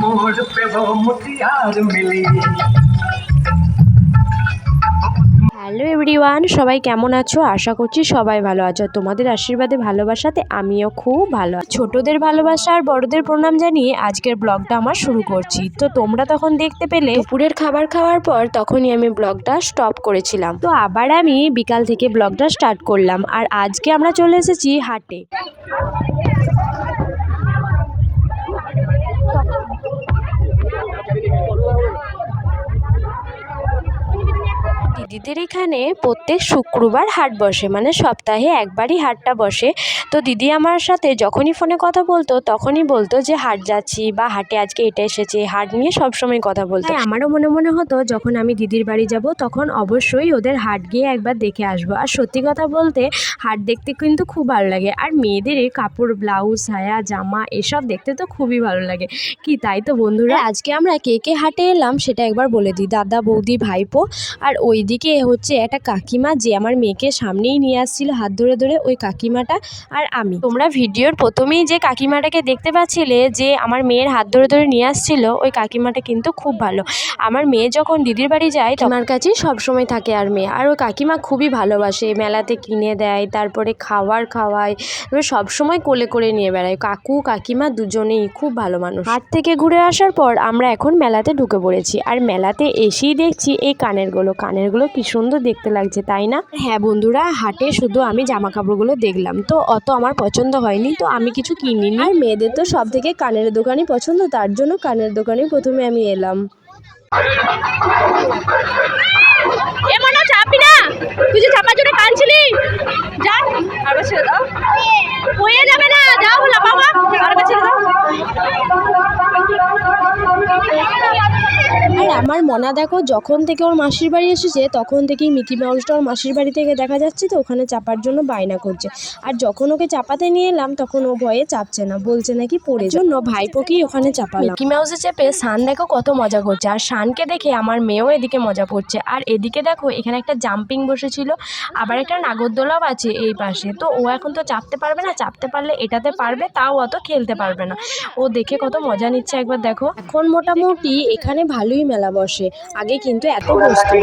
मोड़ पे वो मुटियार मिली। হ্যালো এভরিওয়ান সবাই কেমন আছো? আশা করছি সবাই ভালো আছো। তোমাদের আশীর্বাদে, ভালোবাসাতে আমিও খুব ভালো। ছোটদের ভালোবাসা আর বড়দের প্রণাম জানিয়ে আজকের ব্লগটা আমার শুরু করছি। তো তোমরা তখন দেখতে পেলে, দুপুরের খাবার খাওয়ার পর তখনই আমি ব্লগটা স্টপ করেছিলাম। তো আবার আমি বিকাল থেকে ব্লগটা স্টার্ট করলাম। আর আজকে আমরা চলে এসেছি হাটে। দিদিদের এখানে প্রত্যেক শুক্রবার হাট বসে মানে সপ্তাহে একবারই হাটটা বসে। তো দিদি আমার সাথে যখনই ফোনে কথা বলতো তখনই বলতো যে হাট যাচ্ছি বা হাটে আজকে এটা এসেছে। হাট নিয়ে সবসময় কথা বলতো। আমারও মনে মনে হতো যখন আমি দিদির বাড়ি যাব তখন অবশ্যই ওদের হাট গিয়ে একবার দেখে আসব। আর সত্যি কথা বলতে হাট দেখতে কিন্তু খুব ভালো লাগে। আর মেয়েদের কাপড় ব্লাউজ সায়া জামা এসব দেখতে তো খুবই ভালো লাগে। কি তাই তো বন্ধুরা? আজকে আমরা কে কে হাটে এলাম সেটা একবার বলে দিই। দাদা বৌদি ভাইপো আর ওইদিকে হচ্ছে একটা কাকিমা যে আমার মেয়েকে সামনেই নিয়ে আসছিল হাত ধরে ধরে ওই কাকিমাটা আর আমি। তোমরা ভিডিওর প্রথমেই যে কাকিমাটাকে দেখতে পাচ্ছিলে যে আমার মেয়ের হাত ধরে ধরে নিয়ে আসছিল ওই কাকিমাটা কিন্তু খুব ভালো। আমার মেয়ে যখন দিদির বাড়ি যায় তোমার কাছেই সবসময় থাকে আর মেয়ে। আর ওই কাকিমা খুবই ভালোবাসে মেলাতে কিনে দেয় তারপরে খাবার খাওয়ায় এবার সবসময় কোলে করে নিয়ে বেড়ায়। কাকু কাকিমা দুজনেই খুব ভালো মানুষ। হাট থেকে ঘুরে আসার পর আমরা এখন মেলাতে ঢুকে পড়েছি। আর মেলাতে এসেই দেখছি এই কানেরগুলো। কানেরগুলো কি সুন্দর দেখতে লাগছে তাই না? হ্যাঁ বন্ধুরা হাটে শুধু আমি জামা কাপড়গুলো দেখলাম। তো অত আমার পছন্দ হয়নি তো আমি কিছু কিনিনি। আর মেয়েদের তো সব থেকে কানের দোকানই পছন্দ তার জন্য কানের দোকানে প্রথমে আমি এলাম। চাপি না। তুই যে চাপার জন্য কানছিলি যা। আবার ছেড়ে দাও। মনা দেখো যখন থেকে ওর মাসির বাড়ি এসেছে তখন থেকেই মিকি মাউসটা ওর মাসির বাড়ি থেকে দেখা যাচ্ছে তো ওখানে চাপার জন্য বায়না করছে। আর যখন ওকে চাপাতে নিয়ে এলাম তখন ও ভয়ে চাপছে না বলছে নাকি পড়ে জন্য ভাইপোকেই ওখানে চাপালাম। মিকি মাউসে চেপে শান দেখো কত মজা করছে আর শানকে দেখে আমার মেয়েও এদিকে মজা করছে। আর এদিকে দেখো এখানে একটা জাম্পিং বসেছিল আবার একটা নাগরদোলাও আছে এই পাশে। তো ও এখন তো চাপতে পারবে না চাপতে পারলে এটাতে পারবে তাও অত খেলতে পারবে না। ও দেখে কত মজা নিচ্ছে একবার দেখো। এখন মোটামুটি এখানে ভালোই মেলা বসে। আগে কিন্তু এত বসতো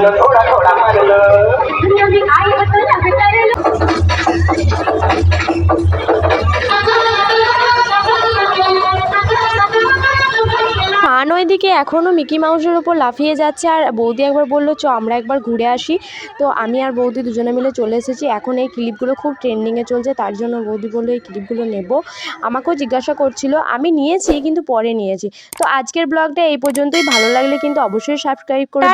ওইদিকে এখনও মিকি মাউসের ওপর লাফিয়ে যাচ্ছে আর বৌদি একবার বলল, চ, আমরা একবার ঘুরে আসি। তো আমি আর বৌদি দুজনে মিলে চলে এসেছি। এখন এই ক্লিপগুলো খুব ট্রেন্ডিংয়ে চলছে, তার জন্য বৌদি বলল, এই ক্লিপগুলো নেব। আমাকেও জিজ্ঞাসা করছিল, আমি নিয়েছি, কিন্তু পরে নিয়েছি। তো আজকের ব্লগটা এই পর্যন্তই। ভালো লাগলে কিন্তু অবশ্যই সাবস্ক্রাইব করে